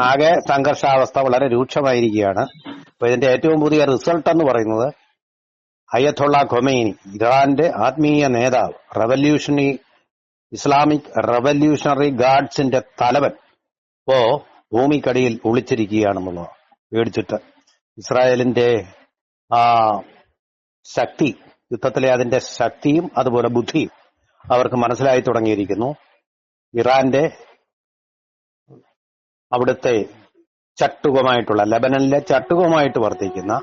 ആകെ സംഘർഷാവസ്ഥ വളരെ രൂക്ഷമായിരിക്കുകയാണ്. അപ്പൊ ഇതിന്റെ ഏറ്റവും പുതിയ റിസൾട്ട് എന്ന് പറയുന്നത് അയത്തുള്ള ഖൊമൈനി ഇറാന്റെ ആത്മീയ നേതാവ് റവല്യൂഷണറി ഇസ്ലാമിക് റവല്യൂഷണറി ഗാർഡ്സിന്റെ തലവൻ. ഇപ്പോ ഭൂമിക്കടിയിൽ ഒളിച്ചിരിക്കുകയാണെന്നുള്ളത് പേടിച്ചിട്ട്. ഇസ്രായേലിന്റെ ആ ശക്തി യുദ്ധത്തിലെ അതിന്റെ ശക്തിയും അതുപോലെ ബുദ്ധിയും അവർക്ക് മനസ്സിലായി തുടങ്ങിയിരിക്കുന്നു. ഇറാന്റെ അവിടുത്തെ ചട്ടുകമായിട്ടുള്ള ലബനനിലെ ചട്ടുകമായിട്ട് വർത്തിക്കുന്ന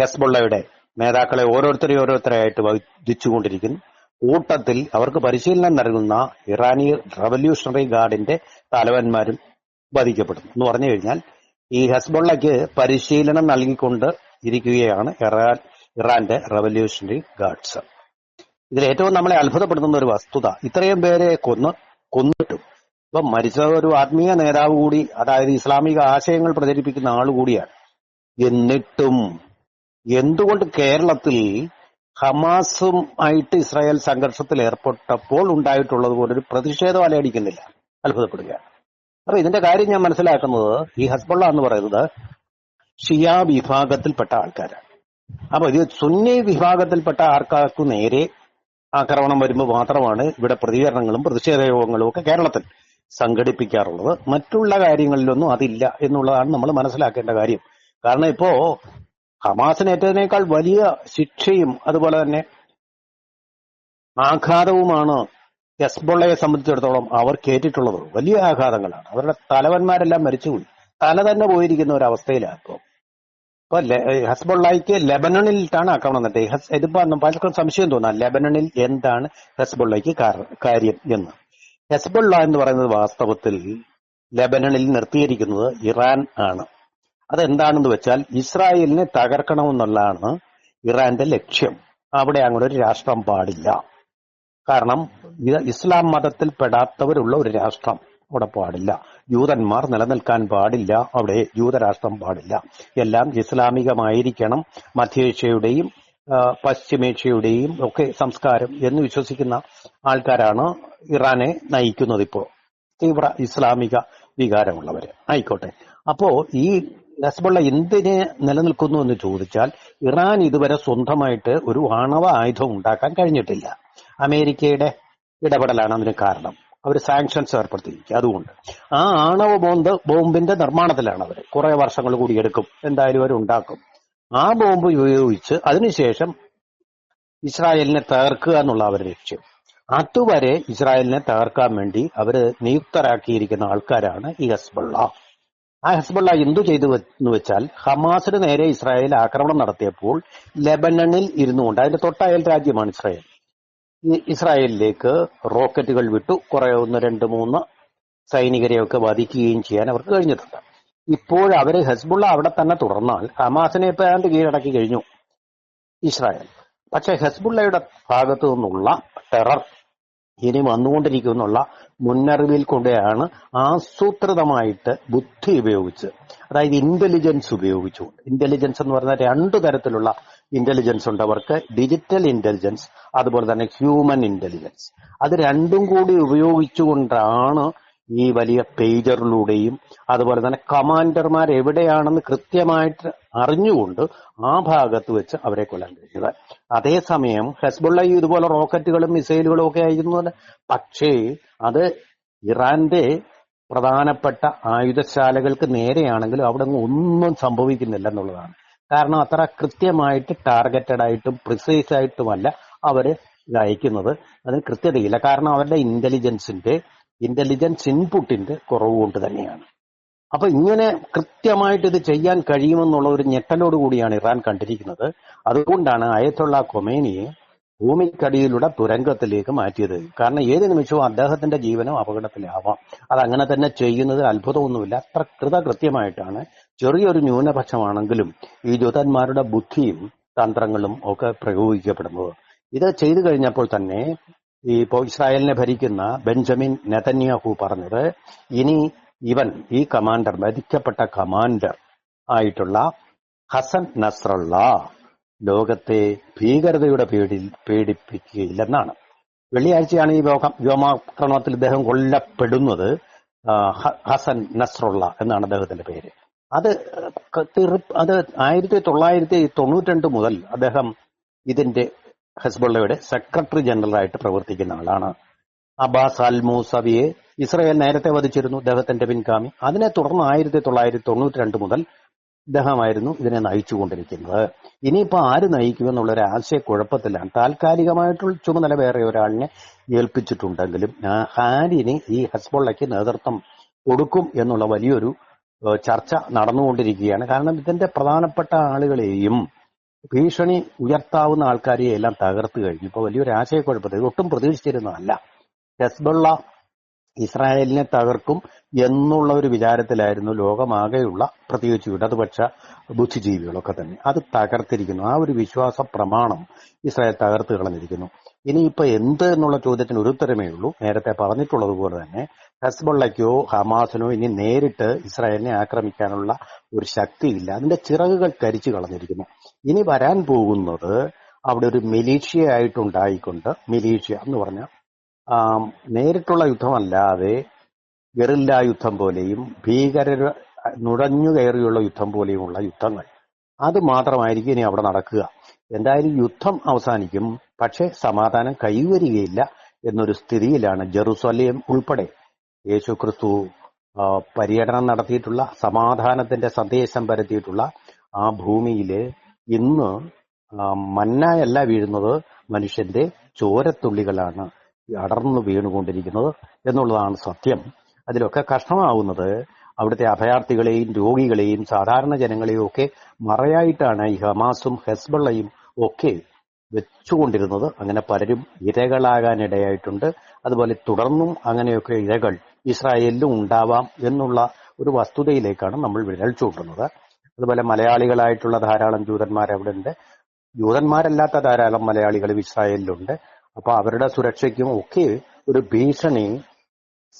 ഹെസ്ബുള്ളയുടെ നേതാക്കളെ ഓരോരുത്തരെ ഓരോരുത്തരെയായിട്ട് വധിച്ചുകൊണ്ടിരിക്കുന്നു. കൂട്ടത്തിൽ അവർക്ക് പരിശീലനം നൽകുന്ന ഇറാനി റവല്യൂഷണറി ഗാർഡിന്റെ തലവന്മാരും വധിക്കപ്പെടുന്നു. എന്ന് പറഞ്ഞു കഴിഞ്ഞാൽ ഈ ഹെസ്ബുള്ളയ്ക്ക് പരിശീലനം നൽകിക്കൊണ്ട് ഇരിക്കുകയാണ് ഇറാൻ ഇറാന്റെ റവല്യൂഷണറി ഗാർഡ്സ്. ഇതിൽ ഏറ്റവും നമ്മളെ അത്ഭുതപ്പെടുത്തുന്ന ഒരു വസ്തുത ഇത്രയും പേരെ കൊന്ന് കൊന്നിട്ടും ഇപ്പൊ മരിച്ചത് ഒരു ആത്മീയ നേതാവ് കൂടി അതായത് ഇസ്ലാമിക ആശയങ്ങൾ പ്രചരിപ്പിക്കുന്ന ആൾ കൂടിയാണ്. എന്നിട്ടും എന്തുകൊണ്ട് കേരളത്തിൽ ഹമാസും ആയിട്ട് ഇസ്രായേൽ സംഘർഷത്തിൽ ഏർപ്പെട്ടപ്പോൾ ഉണ്ടായിട്ടുള്ളത് പോലെ ഒരു പ്രതിഷേധം അലയടിക്കുന്നില്ല അത്ഭുതപ്പെടുകയാണ്. അപ്പൊ ഇതിന്റെ കാര്യം ഞാൻ മനസ്സിലാക്കുന്നത് ഈ ഹസ്ബുള്ള എന്ന് പറയുന്നത് ഷിയ വിഭാഗത്തിൽപ്പെട്ട ആൾക്കാരാണ്. അപ്പൊ ഇത് സുന്നി വിഭാഗത്തിൽപ്പെട്ട ആൾക്കാർക്ക് നേരെ ആക്രമണം വരുമ്പോൾ മാത്രമാണ് ഇവിടെ പ്രതികരണങ്ങളും പ്രതിഷേധ യോഗങ്ങളും ഒക്കെ കേരളത്തിൽ സംഘടിപ്പിക്കാറുള്ളത്. മറ്റുള്ള കാര്യങ്ങളിലൊന്നും അതില്ല എന്നുള്ളതാണ് നമ്മൾ മനസ്സിലാക്കേണ്ട കാര്യം. കാരണം ഇപ്പോ ഹമാസിനേറ്റതിനേക്കാൾ വലിയ ശിക്ഷയും അതുപോലെ തന്നെ ആഘാതവുമാണ് ഹെസ്ബുള്ളയെ സംബന്ധിച്ചിടത്തോളം അവർ കേട്ടിട്ടുള്ളത്. വലിയ ആഘാതങ്ങളാണ്. അവരുടെ തലവന്മാരെല്ലാം മരിച്ചുപോയി. തല തന്നെ പോയിരിക്കുന്ന ഒരു അവസ്ഥയിലാണ് ഇപ്പോൾ ഇപ്പൊ ഹെസ്ബുള്ളയ്ക്ക് ലെബനണിലാണ് ആക്രമണം നടത്തിയത്. ഇതിപ്പോ പലർക്കും സംശയം തോന്നാം ലെബനണിൽ എന്താണ് ഹെസ്ബുള്ളയ്ക്ക് കാര- കാര്യം എന്ന്. ഹെസ്ബുള്ള എന്ന് പറയുന്നത് വാസ്തവത്തിൽ ലെബനണിൽ നിർത്തിയിരിക്കുന്നത് ഇറാൻ ആണ്. അതെന്താണെന്ന് വെച്ചാൽ ഇസ്രായേലിനെ തകർക്കണമെന്നുള്ളതാണ് ഇറാന്റെ ലക്ഷ്യം. അവിടെ അങ്ങനെ ഒരു രാഷ്ട്രം പാടില്ല. കാരണം ഇസ്ലാം മതത്തിൽ പെടാത്തവരുള്ള ഒരു രാഷ്ട്രം അവിടെ പാടില്ല. ജൂതന്മാർ നിലനിൽക്കാൻ പാടില്ല. അവിടെ ജൂതരാഷ്ട്രം പാടില്ല. എല്ലാം ഇസ്ലാമികമായിരിക്കണം. മധ്യേഷ്യയുടെയും പശ്ചിമേഷ്യയുടെയും ഒക്കെ സംസ്കാരം എന്ന് വിശ്വസിക്കുന്ന ആൾക്കാരാണ് ഇറാനെ നയിക്കുന്നത് ഇപ്പോ തീവ്ര ഇസ്ലാമിക വികാരമുള്ളവര്. ആയിക്കോട്ടെ. അപ്പോ ഈ ഹസ്ബുള്ള എന്തിനെ നിലനിൽക്കുന്നു എന്ന് ചോദിച്ചാൽ ഇറാൻ ഇതുവരെ സ്വന്തമായിട്ട് ഒരു ആണവ ആയുധം ഉണ്ടാക്കാൻ കഴിഞ്ഞിട്ടില്ല. അമേരിക്കയുടെ ഇടപെടലാണ് അതിന് കാരണം. അവർ സാങ്ഷൻസ് ഏർപ്പെടുത്തിയിരിക്കുക. അതുകൊണ്ട് ആ ആണവ ബോംബ് ബോംബിന്റെ നിർമ്മാണത്തിലാണ് അവർ കുറെ വർഷങ്ങൾ കൂടി എടുക്കും. എന്തായാലും അവർ ഉണ്ടാക്കും. ആ ബോംബ് ഉപയോഗിച്ച് അതിനുശേഷം ഇസ്രായേലിനെ തകർക്കുക എന്നുള്ള അവരുടെ ലക്ഷ്യം. അതുവരെ ഇസ്രായേലിനെ തകർക്കാൻ വേണ്ടി അവർ നിയുക്തരാക്കിയിരിക്കുന്ന ആൾക്കാരാണ് ഈ ഹസ്ബുള്ള. ആ ഹസ്ബുള്ള എന്തു ചെയ്തു എന്ന് വെച്ചാൽ ഹമാസിന് നേരെ ഇസ്രായേൽ ആക്രമണം നടത്തിയപ്പോൾ ലെബനണിൽ ഇരുന്നുകൊണ്ട് അതിന്റെ തൊട്ടയൽ രാജ്യമാണ് ഇസ്രായേൽ. ഇസ്രായേലിലേക്ക് റോക്കറ്റുകൾ വിട്ടു. കുറെ ഒന്ന് രണ്ട് മൂന്ന് സൈനികരെയൊക്കെ വധിക്കുകയും ചെയ്യാൻ അവർക്ക് കഴിഞ്ഞിട്ടുണ്ട്. ഇപ്പോൾ അവർ ഹെസ്ബുള്ള അവിടെ തന്നെ തുടർന്നാൽ ഹമാസിനെ ഇപ്പൊ ഏതാണ്ട് കീഴടക്കി കഴിഞ്ഞു ഇസ്രായേൽ. പക്ഷെ ഹെസ്ബുള്ളയുടെ ഭാഗത്തു നിന്നുള്ള ടെറർ ഇനി വന്നുകൊണ്ടിരിക്കുന്നുള്ള മുന്നറിവിൽ കൊണ്ടാണ് ആസൂത്രിതമായിട്ട് ബുദ്ധി ഉപയോഗിച്ച് അതായത് ഇന്റലിജൻസ് ഉപയോഗിച്ചുകൊണ്ട്. ഇന്റലിജൻസ് എന്ന് പറഞ്ഞാൽ രണ്ടു തരത്തിലുള്ള ഇന്റലിജൻസ് ഉണ്ട്. അവർക്ക് ഡിജിറ്റൽ ഇന്റലിജൻസ് അതുപോലെ തന്നെ ഹ്യൂമൻ ഇന്റലിജൻസ് അത് രണ്ടും കൂടി ഉപയോഗിച്ചുകൊണ്ടാണ് ഈ വലിയ പേജറിലൂടെയും അതുപോലെ തന്നെ കമാൻഡർമാർ എവിടെയാണെന്ന് കൃത്യമായിട്ട് അറിഞ്ഞുകൊണ്ട് ആ ഭാഗത്ത് വെച്ച് അവരെ കൊല്ലാൻ കഴിഞ്ഞത്. അതേസമയം ഹെസ്ബുള്ള ഇതുപോലെ റോക്കറ്റുകളും മിസൈലുകളും ഒക്കെ ആയിരുന്നു പക്ഷേ അത് ഇറാന്റെ പ്രധാനപ്പെട്ട ആയുധശാലകൾക്ക് നേരെയാണെങ്കിലും അവിടെ ഒന്നും സംഭവിക്കുന്നില്ല എന്നുള്ളതാണ്. കാരണം അത്ര കൃത്യമായിട്ട് ടാർഗറ്റഡ് ആയിട്ടും പ്രിസൈസ് ആയിട്ടുമല്ല അവർ അയക്കുന്നത്. അതിന് കൃത്യതയില്ല. കാരണം അവരുടെ ഇന്റലിജൻസിന്റെ ഇന്റലിജൻസ് ഇൻപുട്ടിന്റെ കുറവ് കൊണ്ട് തന്നെയാണ്. അപ്പൊ ഇങ്ങനെ കൃത്യമായിട്ട് ഇത് ചെയ്യാൻ കഴിയുമെന്നുള്ള ഒരു ഞെട്ടലോട് കൂടിയാണ് ഇറാൻ കണ്ടിരിക്കുന്നത്. അതുകൊണ്ടാണ് അയത്തുള്ള കൊമേനിയെ ഭൂമിക്കടിയിലൂടെ തുരങ്കത്തിലേക്ക് മാറ്റിയത്. കാരണം ഏത് നിമിഷവും അദ്ദേഹത്തിന്റെ ജീവനും അപകടത്തിലാവാം. അത് അങ്ങനെ തന്നെ ചെയ്യുന്നത് അത്ഭുതമൊന്നുമില്ല. അത്ര കൃതകൃത്യമായിട്ടാണ്. ചെറിയൊരു ന്യൂനപക്ഷമാണെങ്കിലും ഈ ജൂതന്മാരുടെ ബുദ്ധിയും തന്ത്രങ്ങളും ഒക്കെ പ്രയോഗിക്കപ്പെടുന്നത്. ഇത് ചെയ്തു കഴിഞ്ഞപ്പോൾ തന്നെ ഈ ഇപ്പോ ഇസ്രായേലിനെ ഭരിക്കുന്ന ബെഞ്ചമിൻ നെതന്യാഹു പറഞ്ഞത് ഇനി ഇവൻ ഈ കമാൻഡർ വധിക്കപ്പെട്ട കമാൻഡർ ആയിട്ടുള്ള ഹസൻ നസ്രള്ള ലോകത്തെ ഭീകരതയുടെ പേടി പേടിപ്പിക്കുകയില്ലെന്നാണ്. വെള്ളിയാഴ്ചയാണ് ഈ ലോകം വ്യോമാക്രമണത്തിൽ ഇദ്ദേഹം കൊല്ലപ്പെടുന്നത് ഹസൻ നസ്രുള്ള എന്നാണ് അദ്ദേഹത്തിന്റെ പേര്. അത് അത് ആയിരത്തി തൊള്ളായിരത്തി തൊണ്ണൂറ്റി മുതൽ അദ്ദേഹം ഇതിന്റെ ഹെസ്ബുള്ളയുടെ സെക്രട്ടറി ജനറലായിട്ട് പ്രവർത്തിക്കുന്ന ആളാണ് അബാസ് അൽ മൂസവിയെ. ഇസ്രയേൽ നേരത്തെ വധിച്ചിരുന്നു അദ്ദേഹത്തിന്റെ പിൻഗാമി. അതിനെ തുടർന്ന് ആയിരത്തി തൊള്ളായിരത്തി തൊണ്ണൂറ്റി രണ്ട് മുതൽ ഇദ്ദേഹമായിരുന്നു ഇതിനെ നയിച്ചുകൊണ്ടിരിക്കുന്നത്. ഇനിയിപ്പോ ആര് നയിക്കും എന്നുള്ള ഒരു ആശയക്കുഴപ്പത്തിലാണ്. താൽക്കാലികമായിട്ടുള്ള ചുമതല വേറെ ഒരാളിനെ ഏൽപ്പിച്ചിട്ടുണ്ടെങ്കിലും ഹാരിനി ഈ ഹസ്ബുള്ളയ്ക്ക് നേതൃത്വം കൊടുക്കും എന്നുള്ള വലിയൊരു ചർച്ച നടന്നുകൊണ്ടിരിക്കുകയാണ്. കാരണം ഇതിന്റെ പ്രധാനപ്പെട്ട ആളുകളെയും ഭീഷണി ഉയർത്താവുന്ന ആൾക്കാരെ എല്ലാം തകർത്തു കഴിഞ്ഞു. ഇപ്പൊ വലിയൊരു ആശയക്കുഴപ്പത്തിൽ ഒട്ടും പ്രതീക്ഷിച്ചിരുന്നതല്ല. ഹെസ്ബുള്ള ഇസ്രായേലിനെ തകർക്കും എന്നുള്ള ഒരു വിചാരത്തിലായിരുന്നു ലോകമാകെയുള്ള പ്രത്യേകിച്ച് ഇടതുപക്ഷ ബുദ്ധിജീവികളൊക്കെ തന്നെ. അത് തകർത്തിരിക്കുന്നു. ആ ഒരു വിശ്വാസ പ്രമാണം ഇസ്രായേൽ തകർത്ത് കളഞ്ഞിരിക്കുന്നു. ഇനിയിപ്പോ എന്ത് എന്നുള്ള ചോദ്യത്തിന് ഒരു ഉത്തരമേ ഉള്ളൂ. നേരത്തെ പറഞ്ഞിട്ടുള്ളത് പോലെ തന്നെ ഹസ്ബുള്ളയ്ക്കോ ഹമാസിനോ ഇനി നേരിട്ട് ഇസ്രായേലിനെ ആക്രമിക്കാനുള്ള ഒരു ശക്തിയില്ല. അതിന്റെ ചിറകുകൾ കരിച്ചു കളഞ്ഞിരിക്കുന്നു. ഇനി വരാൻ പോകുന്നത് അവിടെ ഒരു മിലീഷ്യ ആയിട്ടുണ്ടായിക്കൊണ്ട് മിലീഷ്യ എന്ന് പറഞ്ഞ നേരിട്ടുള്ള യുദ്ധമല്ലാതെ ഗറില്ല യുദ്ധം പോലെയും ഭീകര നുഴഞ്ഞു കയറിയുള്ള യുദ്ധം പോലെയുമുള്ള യുദ്ധങ്ങൾ. അത് മാത്രമായിരിക്കും ഇനി അവിടെ നടക്കുക. എന്തായാലും യുദ്ധം അവസാനിക്കും പക്ഷേ സമാധാനം കൈവരികയില്ല എന്നൊരു സ്ഥിതിയിലാണ് ജെറുസലേം ഉൾപ്പെടെ. യേശു ക്രിസ്തു പര്യടനം നടത്തിയിട്ടുള്ള സമാധാനത്തിന്റെ സന്ദേശം പരത്തിയിട്ടുള്ള ആ ഭൂമിയിൽ ഇന്ന് മന്നായല്ല വീഴുന്നത് മനുഷ്യന്റെ ചോരത്തുള്ളികളാണ് അടർന്നു വീണുകൊണ്ടിരിക്കുന്നത് എന്നുള്ളതാണ് സത്യം. അതിലൊക്കെ കഷ്ടമാവുന്നത് അവിടുത്തെ അഭയാർത്ഥികളെയും രോഗികളെയും സാധാരണ ജനങ്ങളെയും ഒക്കെ മറയായിട്ടാണ് ഈ ഹമാസും ഹെസ്ബള്ളയും ഒക്കെ വെച്ചുകൊണ്ടിരുന്നത്. അങ്ങനെ പലരും ഇരകളാകാനിടയായിട്ടുണ്ട്. അതുപോലെ തുടർന്നും അങ്ങനെയൊക്കെ ഇരകൾ ഇസ്രായേലിലും ഉണ്ടാവാം എന്നുള്ള ഒരു വസ്തുതയിലേക്കാണ് നമ്മൾ വിരൽ ചൂണ്ടുന്നത്. അതുപോലെ മലയാളികളായിട്ടുള്ള ധാരാളം ജൂതന്മാർ അവിടെ ഉണ്ട് ജൂതന്മാരല്ലാത്ത ധാരാളം മലയാളികൾ ഇസ്രായേലിലുണ്ട്. അപ്പൊ അവരുടെ സുരക്ഷയ്ക്കും ഒക്കെ ഒരു ഭീഷണി.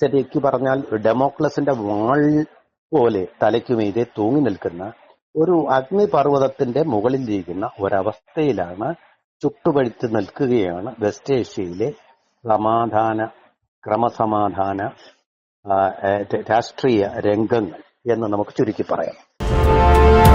ശരിക്ക് പറഞ്ഞാൽ ഡെമോക്ലസിന്റെ വാൾ പോലെ തലയ്ക്കുമീതെ തൂങ്ങി നിൽക്കുന്ന ഒരു അഗ്നിപർവതത്തിന്റെ മുകളിലിരിക്കുന്ന ഒരവസ്ഥയിലാണ് ചുട്ടുപഴുത്ത് നിൽക്കുകയാണ് വെസ്റ്റ് ഏഷ്യയിലെ സമാധാന ക്രമസമാധാന രാഷ്ട്രീയ രംഗങ്ങൾ എന്ന് നമുക്ക് ചുരുക്കി പറയാം. Bye.